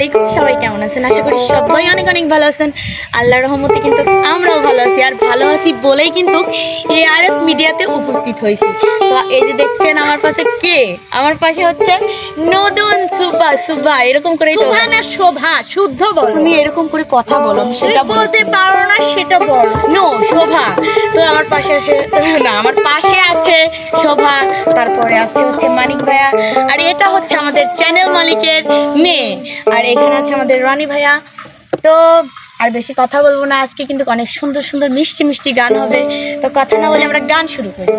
আলাইকুম সবাই কেমন আছেন? আশা করি সবাই অনেক অনেক ভালো আছেন। আল্লাহর রহমতে কিন্তু আমরাও ভালো আছি আর ভালো আছি বলেই কিন্তু এআরএফ মিডিয়াতে উপস্থিত হয়েছি। তো এই যে দেখছেন আমার পাশে কে? আমার পাশে হচ্ছে নদন সুবা সুবা এরকম করে না শোভা শুদ্ধ বলো। তুমি এরকম করে কথা বলো সেটা বলতে বলতে পারো না সেটা বলো। নো শোভা। তো আমার পাশে আছে না আমার পাশে আছে শোভা তারপরে আছে হচ্ছে মানিক ভাইয়া আর এটা হচ্ছে আমাদের চ্যানেল মালিকের মেয়ে। আর এখানে আছে আমাদের রানী ভাইয়া। তো আর বেশি কথা বলব না আজকে কিন্তু অনেক সুন্দর সুন্দর মিষ্টি মিষ্টি গান হবে। তো কথা না বলে আমরা গান শুরু করি।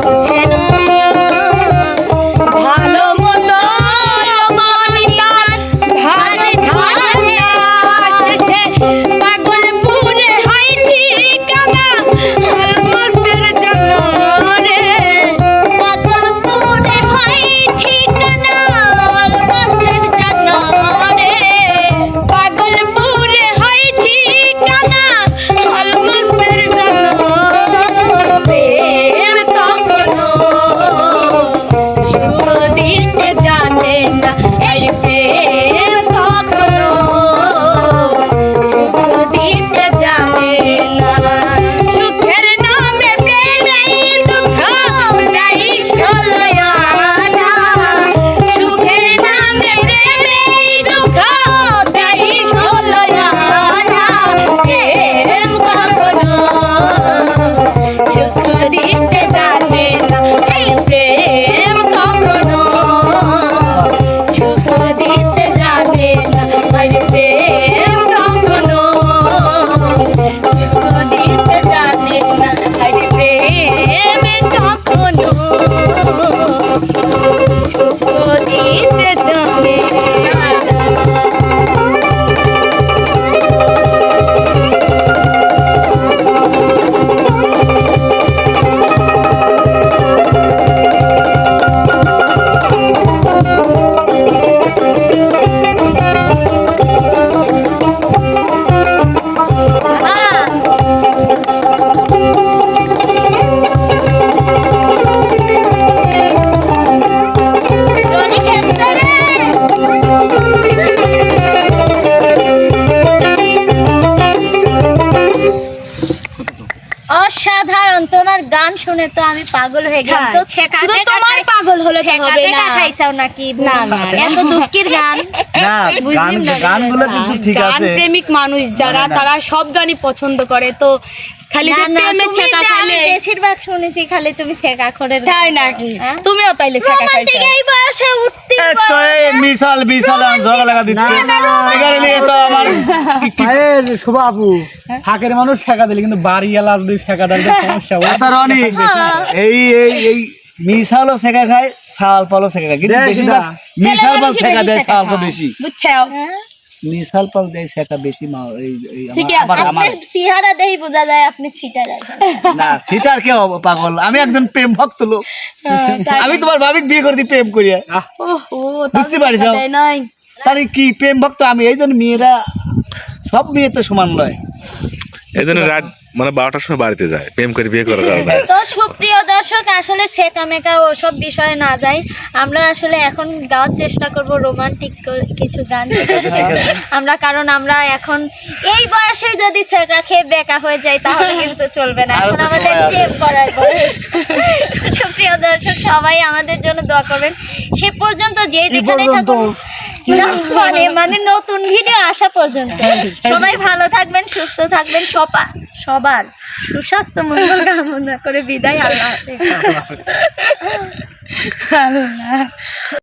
五千 শুনে তো আমি পাগল হয়ে গেলাম। তো তোমার পাগল হলে হবে না। খাইছাও নাকি? না, না। এত দুঃখের গান। না বুঝলিম গান না, গানগুলো কিন্তু ঠিক আছে। প্রেমিক মানুষ যারা। তারা সব গানই পছন্দ করে। তো খালি বেশিরভাগ শুনেছি খালি তুমি গান তাই নাকি? হ্যাঁ? তুমিও তাইলে ছেঁকা রোমান্টিক খাইছো। এই বয়সে উঠতে তো এই মিশাল বিশাল ঝগড়া লাগা দিচ্ছে। এখানে নিয়ে তো আমার শোভা আপু ফাঁকের মানুষ শেখা দিলে কিন্তু বাড়ি এলা যদি শেখা দেয় সমস্যা। আচ্ছা রনি এই এই এই মিশালও শেখা খায় সাল পালও শেখা খায়। কিন্তু বেশিরভাগ মিশাল পাল শেখা দেয় তো খায়। বেশি। বুঝছ মিশাল পাল দেয় শেখা বেশি মা এই আমার- আমার চেহারা দেই বোঝা যায় আপনি সিটার না সিটার কে হব পাগল। আমি একজন প্রেম ভক্ত লোক। হ্যাঁ, আমি তোমার ভাবিক বিয়ে করে দিই প্রেম করিয়া ও, বুঝতে পারি যাও। নাই। তাহলে কি প্রেম ভক্ত? আমি এই জন্য মেয়েরা সব মেয়ে তো সমান নয়। এই জন্য রাত মানে বারোটার সময় বাড়িতে যায় প্রেম করে বিয়ে করার কারণে। তো সুপ্রিয় দর্শক আসলে ছেকা মেকা ওসব বিষয়ে না যাই। আমরা আসলে এখন গাওয়ার চেষ্টা করব রোমান্টিক কিছু গান আমরা কারণ আমরা এখন এই বয়সে যদি ছেকা খেয়ে বেকা হয়ে যাই তাহলে কিন্তু চলবে না। এখন আমাদের প্রেম করার বয়স। সুপ্রিয় দর্শক সবাই আমাদের জন্য দোয়া করবেন। সে পর্যন্ত যে যেখানে থাকুন মানে মানে নতুন ভিডিও আসা পর্যন্ত সবাই ভালো থাকবেন, সুস্থ থাকবেন, সবা, সবার সুস্বাস্থ্য মঙ্গল কামনা করে বিদায় আল্লাহ।